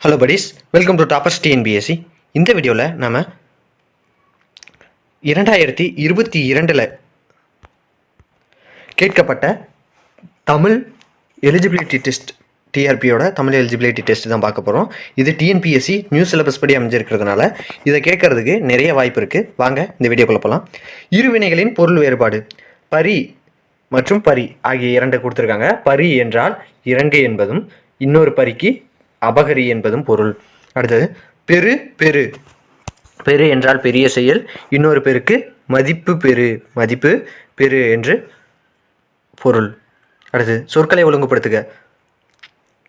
Hello buddies welcome to toppers TNPSC இந்த வீடியோவில் நாம் இரண்டாயிரத்தி இருபத்தி இரண்டில் கேட்கப்பட்ட தமிழ் எலிஜிபிலிட்டி டெஸ்ட் டிஆர்பியோட தமிழ் எலிஜிபிலிட்டி டெஸ்ட் தான் பார்க்க போகிறோம் இது டிஎன்பிஎஸ்சி நியூ சிலபஸ் படி அமைஞ்சிருக்கிறதுனால இதை கேட்கறதுக்கு நிறைய வாய்ப்பு இருக்குது வாங்க இந்த வீடியோக்குள்ளே போகலாம் இருவினைகளின் பொருள் வேறுபாடு பரி மற்றும் பரி ஆகிய இரண்டு கொடுத்துருக்காங்க. பரி என்றால் இரண்டு என்பதும் இன்னொரு பரிக்கு அபகரி என்பதும் பொருள். அடுத்தது பெரு பெரு. பெரு என்றால் பெரிய செயல் இன்னொரு பெருக்கு மதிப்பு பெரு. மதிப்பு பெரு என்று பொருள். அடுத்து சொற்களை ஒழுங்குபடுத்துக.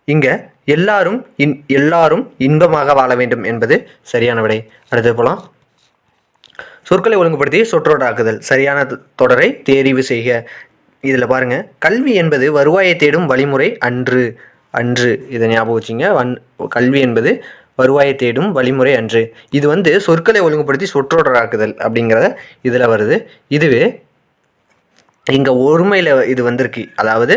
இங்க எல்லாரும் இன் எல்லாரும் இன்பமாக வாழ வேண்டும் என்பது சரியான விடை. அடுத்து போலாம். சொற்களை ஒழுங்குபடுத்தி சொற்றொடராக்குதல் சரியான தொடரை தேர்வு செய்க. இதில் பாருங்கள் கல்வி என்பது வருவாயை தேடும் வழிமுறை அன்று. அன்று இதை ஞாபகம் வச்சுங்க. வன் கல்வி என்பது வருவாயை தேடும் வழிமுறை அன்று. இது வந்து சொற்களை ஒழுங்குபடுத்தி சொற்றொடராக்குதல் அப்படிங்கிறத இதில் வருது. இதுவே இங்கே ஒருமையில் இது வந்திருக்கு. அதாவது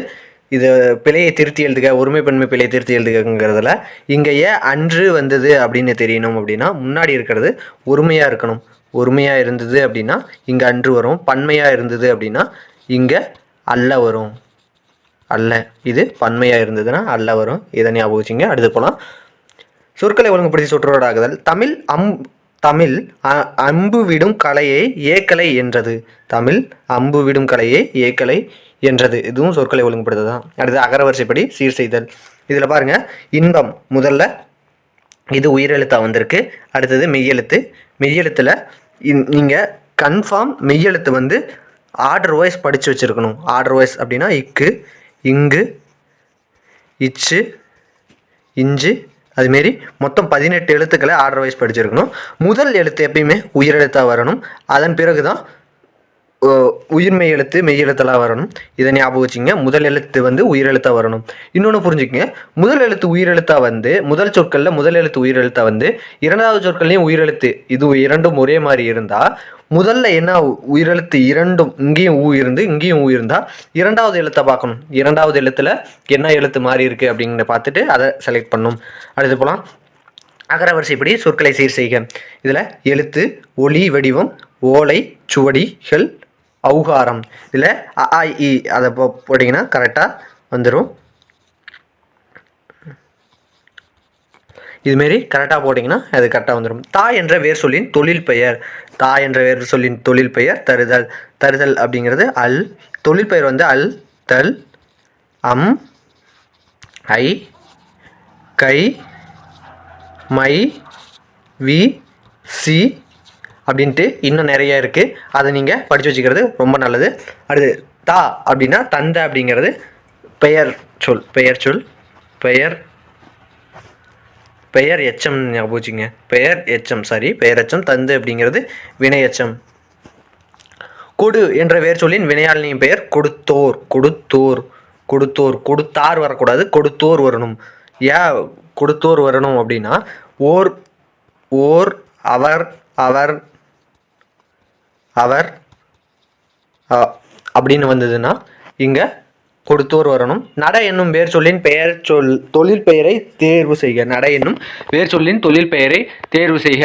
இது பிழையை திருத்தி எழுதுக ஒருமை பன்மை பிழையை திருத்தி எழுதுகங்கிறதுல இங்கே ஏன் அன்று வந்தது அப்படின்னு தெரியணும் அப்படின்னா முன்னாடி இருக்கிறது ஒருமையாக இருக்கணும். ஒருமையாக இருந்தது அப்படின்னா இங்கே அன்று வரும். பன்மையாக இருந்தது அப்படின்னா இங்கே அல்ல வரும். அல்ல. இது பன்மையாக இருந்ததுன்னா அல்ல வரும். இதை ஞாபகம் வச்சுங்க. அடுத்து போகலாம் சொற்களை ஒழுங்குபடுத்தி சொற்றொடராகுதல் தமிழ் அம் தமிழ் அம்பு விடும் கலையை ஏக்கலை என்றது. தமிழ் அம்பு விடும் கலையை ஏக்கலை என்றது. இதுவும் சொற்களை ஒழுங்குபடுத்துறது தான். அடுத்து அகரவரிசைப்படி சீர் செய்தல். இதில் பாருங்கள் இன்பம் முதல்ல. இது உயிரெழுத்தாக வந்திருக்கு. அடுத்தது மெய்யெழுத்து. மெய்யெழுத்தில் நீங்கள் கன்ஃபார்ம் மெய்யெழுத்து வந்து ஆர்டர் வைஸ் படித்து வச்சுருக்கணும். ஆர்டர் வைஸ் அப்படின்னா இக்கு. இங்கு இச்சு இஞ்சு அதுமாரி மொத்தம் பதினெட்டு எழுத்துக்களை ஆர்டர் வைஸ் படிச்சிருக்கணும். முதல் எழுத்து எப்பயுமே உயிரெழுத்தாக வரணும். அதன் பிறகு தான் உயிர்மெய் எழுத்து மெய் எழுத்தெல்லாம் வரணும். இதை ஞாபகம் வச்சுங்க முதல் எழுத்து வந்து உயிரெழுத்தாக வரணும். இன்னொன்று புரிஞ்சுக்கங்க. முதல் எழுத்து உயிரெழுத்தாக வந்து முதல் சொற்களில் முதல் எழுத்து உயிரெழுத்தாக வந்து இரண்டாவது சொற்கள்லையும் உயிரெழுத்து இது இரண்டும் ஒரே மாதிரி இருந்தால் முதல்ல என்ன உயிரெழுத்து இரண்டும் இங்கேயும் ஊ இருந்து இங்கேயும் ஊ இருந்தால் இரண்டாவது எழுத்தை பார்க்கணும். இரண்டாவது எழுத்தில் என்ன எழுத்து மாறி இருக்குது அப்படின்னு பார்த்துட்டு அதை செலக்ட் பண்ணணும் அடுத்து போகலாம் அகரவரிசைப்படி சொற்களை சீர் செய்க. இதில் எழுத்து ஒளி வடிவம் ஓலை சுவடிகள் அவுகாரம். இதில் அ இ அதை போ போட்டிங்கன்னா கரெக்டாக வந்துடும் இதுமாரி கரெக்டாக போட்டிங்கன்னா அது கரெக்டாக வந்துடும் தா என்ற வேர் சொல்லின் தொழில் பெயர். தா என்ற வேர் சொல்லின் தொழில் பெயர் தருதல். தருதல் அப்படிங்கிறது அல். தொழில் பெயர் வந்து அல் தல் அம் ஐ கை மை வி சி அப்படின்ட்டு இன்னும் நிறைய இருக்குது அதை நீங்கள் படித்து வச்சுக்கிறது ரொம்ப நல்லது. அடுத்து தா அப்படின்னா தந்தை அப்படிங்கிறது பெயர் சொல் பெயர் சொல் பெயர் பெயர் எச்சம் ஞாபகம் வச்சுங்க பெயர் எச்சம் சாரி பெயர் எச்சம் தந்து அப்படிங்கிறது வினை எச்சம். கொடு என்ற வேர் சொல்லின் வினையாளினியின் பெயர் கொடுத்தோர் கொடுத்தோர் கொடுத்தோர் கொடுத்தார் வரக்கூடாது கொடுத்தோர் வரணும். ஏன் கொடுத்தோர் வரணும் அப்படின்னா ஓர் ஓர் அவர் அவர் அவர் அப்படின்னு வந்ததுன்னா இங்கே கொடுத்தோர் வரணும். நட என்னும் வேர் சொல்லின் பெயர் சொல் தொழில் பெயரை தேர்வு செய்க. நட என்னும் வேர் சொல்லின் தொழில் பெயரை தேர்வு செய்க.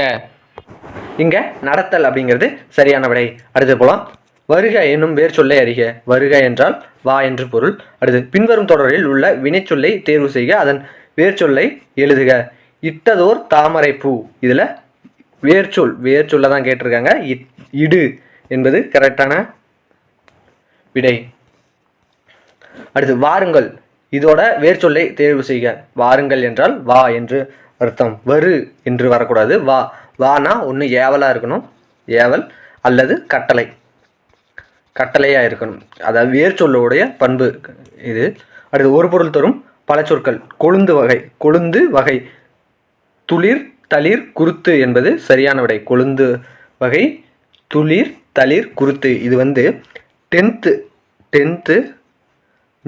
இங்கே நடத்தல் அப்படிங்கிறது சரியான விடை. அடுத்து போகலாம் வருக என்னும் வேர் சொல்லை அறிக. வருக என்றால் வா என்று பொருள். அடுத்து பின்வரும் தொடரில் உள்ள வினைச்சொல்லை தேர்வு செய்க. அதன் வேர்ச்சொல்லை எழுதுக. இட்டதோர் தாமரை பூ இதில் வேர்ச்சொல் வேர்ச்சொல்ல தான் கேட்டிருக்காங்க. இட்- இடு என்பது கரெக்டான விடை. அடுத்து வாருங்கள். இதோட வேர்ச்சொல்லை தேர்வு செய்க. வாருங்கள் என்றால் வா என்று அர்த்தம். வரு என்று வரக்கூடாது. வா வானா ஒன்று ஏவலாக இருக்கணும். ஏவல் அல்லது கட்டளை. கட்டளையாக இருக்கணும். அதாவது வேர்ச்சொல்லுடைய பண்பு இது. அடுத்து ஒரு பொருள் தரும் பல சொற்கள் கொழுந்து வகை. கொழுந்து வகை. துளிர் தளிர் குருத்து என்பது சரியான விடை. கொழுந்து வகை துளிர் தளிர் குருத்து. இது வந்து டென்த்து டென்த்து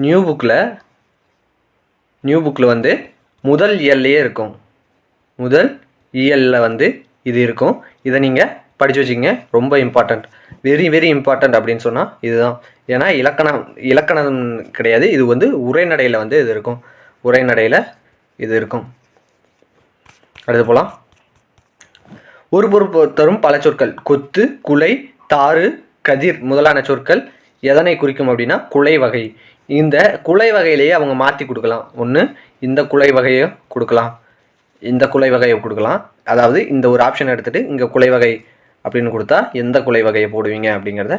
நியூ புக்கில் நியூ புக்கில் வந்து முதல் இயல்லையே இருக்கும். முதல் இயலில் வந்து இது இருக்கும். இதை நீங்கள் படித்து வச்சுக்கங்க. ரொம்ப இம்பார்ட்டண்ட் வெரி வெரி இம்பார்ட்டண்ட் அப்படின்னு சொன்னால் இதுதான். ஏன்னா இலக்கணம் இலக்கணம் கிடையாது. இது வந்து உரைநடையில் வந்து இது இருக்கும். உரைநடையில் இது இருக்கும். அடுத்து போகலாம் ஒரு பொறுப்பு தரும் பல சொற்கள். கொத்து குலை தாறு கதிர் முதலான சொற்கள் எதனை குறிக்கும் அப்படின்னா குலை வகை. இந்த குலை வகையிலேயே அவங்க மாற்றி கொடுக்கலாம். ஒன்று இந்த குலை வகையை கொடுக்கலாம். இந்த குலை வகையை கொடுக்கலாம். அதாவது இந்த ஒரு ஆப்ஷன் எடுத்துகிட்டு இங்கே குலை வகை அப்படின்னு கொடுத்தா எந்த குலை வகையை போடுவீங்க அப்படிங்கிறத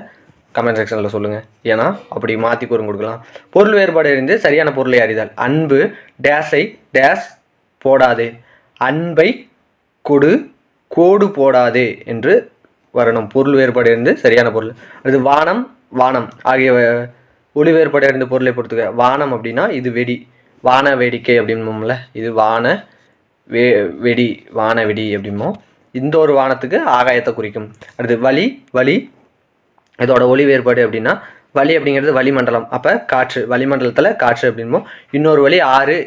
கமெண்ட் செக்ஷனில் சொல்லுங்கள் ஏன்னா அப்படி மாற்றி கூறும் கொடுக்கலாம். பொருள் வேறுபாடு அறிந்து சரியான பொருளை அறிதல். அன்பு டேஸை டேஸ் போடாதே. அன்பை கொடு கோடு போடாதே என்று வரணும். பொருள் வேறுபாடு இருந்து சரியான பொருள். அது வானம் வானம் ஆகிய ஒளி வேறுபாடு இருந்து பொருளை பொறுத்துக்க. வானம் அப்படின்னா இது வெடி. வான வேடிக்கை அப்படின்போம்ல இது வான வே வெடி வான வெடி அப்படிமோ இந்த ஒரு வானத்துக்கு ஆகாயத்தை குறிக்கும். அடுத்து வலி வலி. இதோட ஒளி வேறுபாடு அப்படின்னா வலி அப்படிங்கிறது வளிமண்டலம். அப்போ காற்று வளிமண்டலத்தில் காற்று அப்படின்போம் இன்னொரு வழி ஆறு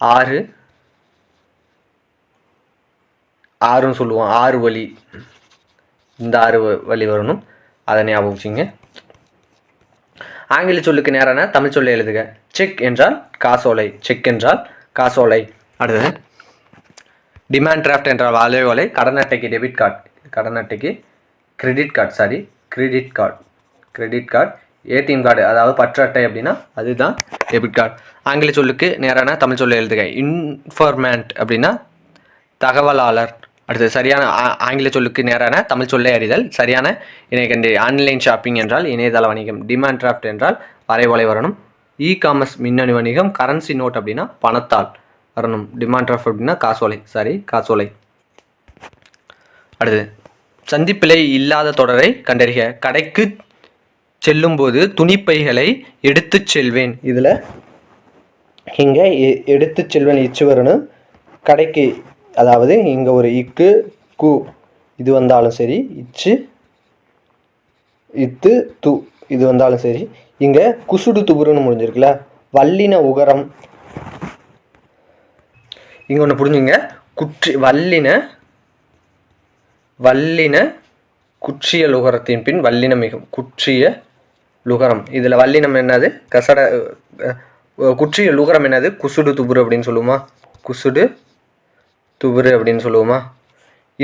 ஆறு ஆறுன்னு சொல்லுவோம். ஆறு வழி இந்த ஆறு வழி வரணும். அதை ஞாபகம் வச்சுங்க. ஆங்கில சொல்லுக்கு நேரான தமிழ் சொல்லை எழுதுக. செக் என்றால் காசோலை. செக் என்றால் காசோலை. அடுத்தது. டிமாண்ட் டிராஃப்ட் என்றால் அலையோலை கடன் அட்டைக்கு டெபிட் கார்டு. கடன் அட்டைக்கு credit card. Sorry credit card. Credit card. ATM card. அதாவது பற்று அட்டை அப்படின்னா அதுதான் டெபிட் கார்டு. ஆங்கில சொல்லுக்கு நேரான தமிழ் சொல்லை எழுதுக. இன்ஃபர்மேண்ட் அப்படின்னா தகவலாளர். அடுத்து சரியான ஆ- ஆங்கில சொல்லுக்கு நேரான தமிழ் சொல்லை அறிதல் சரியான இணையகண்டி ஆன்லைன் ஷாப்பிங் என்றால் இணையதள வணிகம் டிமாண்ட் டிராஃப்ட் என்றால் வரைவலை வரணும். இ காமர்ஸ் மின்னணு வணிகம் கரன்சி நோட் அப்படின்னா பணத்தால் வரணும். டிமாண்ட் டிராஃப்ட் அப்படின்னா காசோலை. சாரி காசோலை. அடுத்து சந்திப்பிலை இல்லாத தொடரை கண்டறிக. கடைக்கு செல்லும்போது துணிப்பைகளை எடுத்து செல்வேன். இதில் இங்கே எடுத்து செல்வேன் இச்சு வரணும் கடைக்கு அதாவது இங்கே ஒரு இக்கு கு இது வந்தாலும் சரி இச்சு இத்து து இது வந்தாலும் சரி. இங்கே குசுடு துபுருன்னு முடிஞ்சிருக்குல்ல? வல்லின உகரம். இங்கே ஒன்று புரிஞ்சுங்க. குற்றி வல்லின வல்லின குற்றிய லுகரத்தின் பின் வல்லின மிகும் குற்றிய லுகரம். இதில் வல்லினம் என்னது? கசட குற்றிய லுகரம் என்னது? குசுடு துபுரு அப்படின்னு சொல்லுமா குசுடு துபுரு அப்படின்னு சொல்லுவோமா?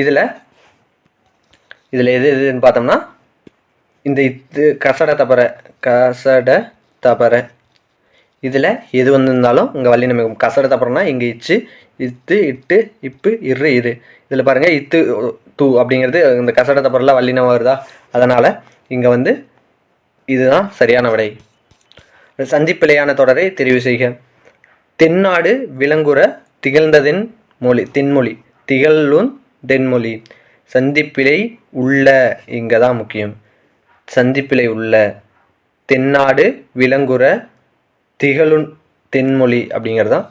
இதில் இதில் எது எதுன்னு பார்த்தோம்னா இந்த இது கசட தபர கசட தபர. இதில் எது வந்திருந்தாலும் இங்கே வல்லினம் நமக்கு கசட தபரனா இங்கே இச்சு இத்து இட்டு இப்பு இரு இரு. இதில் பாருங்கள் இத்து தூ அப்படிங்கிறது இந்த கசட தபரில் வல்லினம் வருதா? அதனால் இங்கே வந்து இதுதான் சரியான விடை. சந்திப்பிழையான தொடரை தெரிவு செய்க. தென்னாடு விளங்குற திகழ்ந்ததின் மொழி தென்மொழி திகழும் தென்மொழி. சந்திப்பிலை உள்ள இங்கே தான் முக்கியம். சந்திப்பிலை உள்ள தென்னாடு விலங்குற திகழும் தென்மொழி அப்படிங்கிறது தான்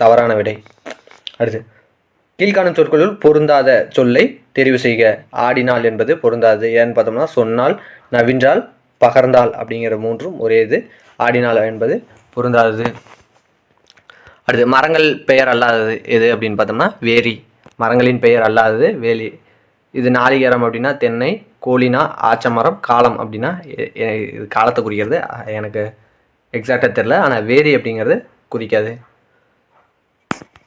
தவறான விடை. அடுத்து கீழ்காணும் சொற்களுள் பொருந்தாத சொல்லை தெரிவு செய்க. ஆடினாள் என்பது பொருந்தாது. ஏன்னு பார்த்தோம்னா சொன்னால் நவின்றால் பகர்ந்தால் அப்படிங்கிற மூன்றும் ஒரே இது. ஆடினாள் என்பது பொருந்தாதது. அடுத்து மரங்கள் பெயர் அல்லாதது எது அப்படின்னு பார்த்தோம்னா வேரி. மரங்களின் பெயர் அல்லாதது வேலி. இது நாளிகரம் அப்படின்னா தென்னை கோழினா ஆச்சமரம் காலம் அப்படின்னா இது காலத்தை குறிக்கிறது. எனக்கு எக்ஸாக்டாக தெரில ஆனால் வேரி அப்படிங்கிறது குறிக்காது.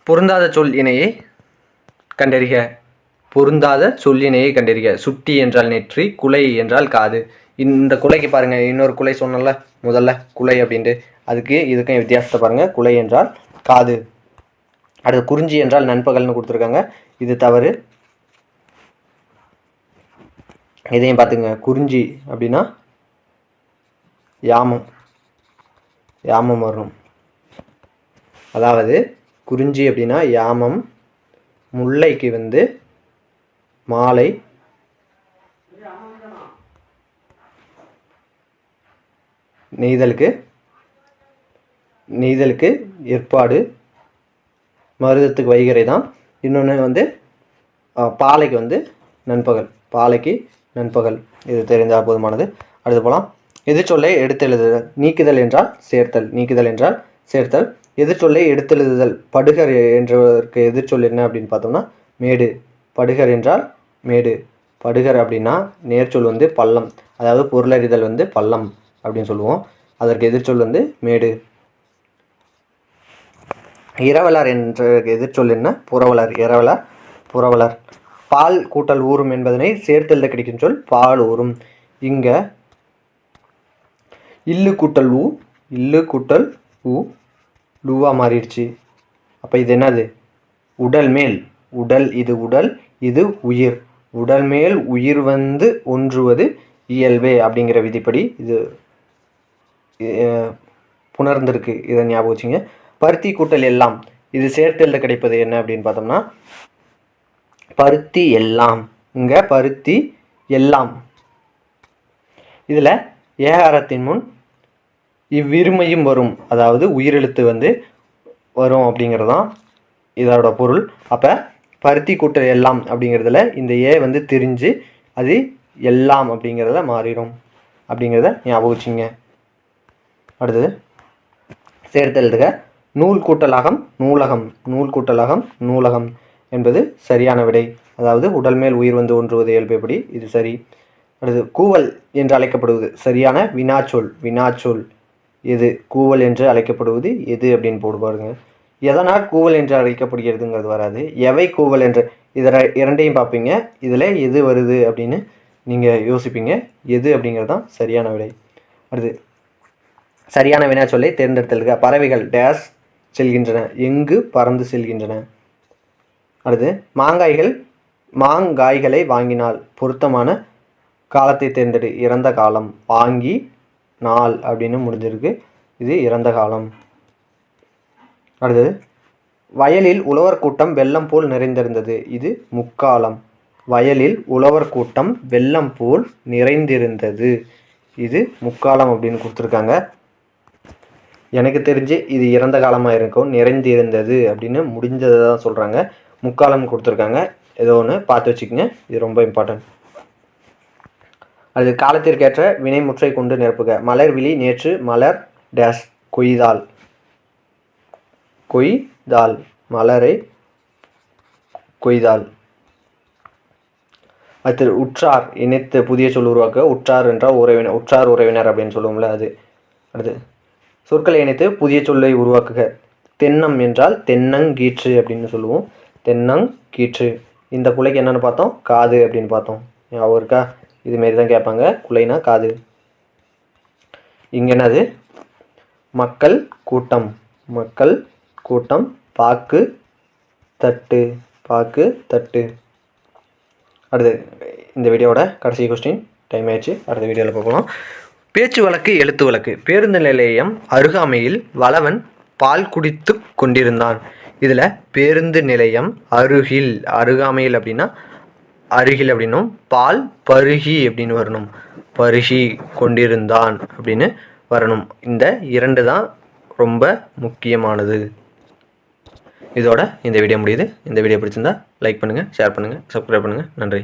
பொருந்தாத சொல் இணையை கண்டறிக. பொருந்தாத சொல்லினையை கண்டறிக. சுட்டி என்றால் நெற்றி குலை என்றால் காது. இந்த குலைக்கு பாருங்கள் இன்னொரு குலை சொன்னல முதல்ல குலை அப்படின்ட்டு. அதுக்கு இதுக்கும் வித்தியாசத்தை பாருங்கள் குலை என்றால் காது. அடுத்து குறிஞ்சி என்றால் நண்பகல்னு கொடுத்துருக்காங்க. இது தவறு. இதையும் பார்த்துங்க. குறிஞ்சி அப்படின்னா யாமம். யாமம் வரும் அதாவது குறிஞ்சி அப்படின்னா யாமம். முல்லைக்கு வந்து மாலை. நெய்தலுக்கு நெய்தலுக்கு ஏற்பாடு மருதத்துக்கு வைகறை தான். இன்னொன்று வந்து பாலைக்கு வந்து நண்பகல். பாலைக்கு நண்பகல். இது தெரிந்தால் போதுமானது. அடுத்து போகலாம் எதிர்ச்சொல்லை எடுத்தெழுதுதல். நீக்குதல் என்றால் சேர்த்தல். நீக்குதல் என்றால் சேர்த்தல். எதிர்ச்சொல்லை எடுத்தெழுதுதல். படுகர் என்றவருக்கு எதிர்ச்சொல் என்ன அப்படின்னு பார்த்தோம்னா மேடு. படுகர் என்றால் மேடு. படுகர் அப்படின்னா நேர்ச்சொல் வந்து பள்ளம். அதாவது பொருளறிதல் வந்து பள்ளம் அப்படின்னு சொல்லுவோம். அதற்கு எதிர்ச்சொல் வந்து மேடு. இரவலர் என்ற எதிர்ச்சொல் என்ன? புறவலர் இரவலர் புறவலர். பால் கூட்டல் ஊறும் என்பதனை சேர்த்தெழுத கிடைக்கும் சொல் பால் ஊறும். இங்க இல்லு கூட்டல் ஊ இல்லு கூட்டல் ஊ லூவா மாறிடுச்சு. அப்போ இது என்னது? உடல் மேல். உடல் இது உடல் இது உயிர். உடல் மேல் உயிர் வந்து ஒன்றுவது இயல்பே அப்படிங்கிற விதிப்படி இது புணர்ந்திருக்கு. இதை ஞாபகம் வச்சுங்க. பருத்தி கூட்டல் எல்லாம் இது சேர்த்தெழுத கிடைப்பது என்ன அப்படின்னு பார்த்தோம்னா பருத்தி எல்லாம். இங்கே பருத்தி எல்லாம். இதில் ஏகாரத்தின் முன் இவ்விருமையும் வரும். அதாவது உயிரெழுத்து வந்து வரும் அப்படிங்கிறது தான் இதோட பொருள். அப்போ பருத்தி கூட்டல் எல்லாம் அப்படிங்கிறதுல இந்த ஏ வந்து தெரிஞ்சு அது எல்லாம் அப்படிங்கிறத மாறிடும். அப்படிங்கிறத ஞாபகம் வச்சுங்க அடுத்தது சேர்த்து எழுதுக நூல் கூட்டலகம் நூலகம் நூல் கூட்டலகம் நூலகம் என்பது சரியான விடை. அதாவது உடல் மேல் உயிர் வந்து ஒன்றுவது இயல்புப்படி இது சரி. அடுத்து கூவல் என்று அழைக்கப்படுவது சரியான வினாச்சொல். வினாச்சொல் எது? கூவல் என்று அழைக்கப்படுவது எது அப்படின்னு போடு பாருங்க. எதனால் கூவல் என்று அழைக்கப்படுகிறதுங்கிறது வராது. எவை கூவல் என்று இதில் இரண்டையும் பார்ப்பீங்க. இதில் எது வருது அப்படின்னு நீங்கள் யோசிப்பீங்க. எது அப்படிங்கிறது தான் சரியான விடை. அடுத்து சரியான வினாச்சொல்லை தேர்ந்தெடுத்தல்க பறவைகள் டேஸ் செல்கின்றன. எங்கு பறந்து செல்கின்றன? அடுத்து மாங்காய்கள் மாங்காய்களை வாங்கினால் பொருத்தமான காலத்தை தேர்ந்தெடு. இறந்த காலம். வாங்கி நாள் அப்படின்னு முடிஞ்சிருக்கு. இது இறந்த காலம். அடுத்தது வயலில் உழவர் கூட்டம் வெள்ளம் போல் நிறைந்திருந்தது. இது முக்காலம். வயலில் உழவர் கூட்டம் வெள்ளம் போல் நிறைந்திருந்தது. இது முக்காலம் அப்படின்னு கொடுத்துருக்காங்க. எனக்கு தெரிஞ்சு இது இறந்த காலமாக இருக்கும் நிறைந்து இருந்தது அப்படின்னு முடிஞ்சதை தான் சொல்கிறாங்க முக்காலம் கொடுத்துருக்காங்க. ஏதோ ஒன்று பார்த்து வச்சுக்கோங்க. இது ரொம்ப இம்பார்ட்டன்ட் அது காலத்திற்கேற்ற வினைமுற்றை கொண்டு நிரப்புக. மலர் விழி நேற்று மலர் டேஷ் கொய்தால். கொய்தால். மலரை கொய்தால். அடுத்து உற்றார் இணைத்து புதிய சொல் உருவாக்க உற்றார் என்றால் உறவினர் உற்றார் உறவினர் அப்படின்னு சொல்லுவோம்ல அது. அடுத்து சொற்களை இணைத்து புதிய சொல்லை உருவாக்குக. தென்னம் என்றால் தென்னங்கீற்று அப்படின்னு சொல்லுவோம். தென்னங்கீற்று இந்த குலைக்கு என்னென்னு பார்த்தோம்? காது அப்படின்னு பார்த்தோம். ஞாபகம் இருக்கா? இதுமாரி தான் கேட்பாங்க. குலைனா காது. இங்கே என்னது? மக்கள் கூட்டம். மக்கள் கூட்டம். பாக்கு தட்டு. பாக்கு தட்டு. அடுத்து இந்த வீடியோவோட கடைசி கொஸ்டின் டைம் ஆயிடுச்சு. அடுத்த வீடியோவில் பார்க்கலாம். பேச்சு வழக்கு எழுத்து வழக்கு. பேருந்து நிலையம் அருகாமையில் வளவன் பால் குடித்து கொண்டிருந்தான். இதில் பேருந்து நிலையம் அருகில் அருகாமையில் அப்படின்னா அருகில் அப்படின்னும் பால் பருகி அப்படின்னு வரணும். பருகி கொண்டிருந்தான் அப்படின்னு வரணும். இந்த இரண்டு தான் ரொம்ப முக்கியமானது. இதோட இந்த வீடியோ முடியுது. இந்த வீடியோ பிடிச்சிருந்தா லைக் பண்ணுங்கள் ஷேர் பண்ணுங்கள் சப்ஸ்கிரைப் பண்ணுங்கள் நன்றி.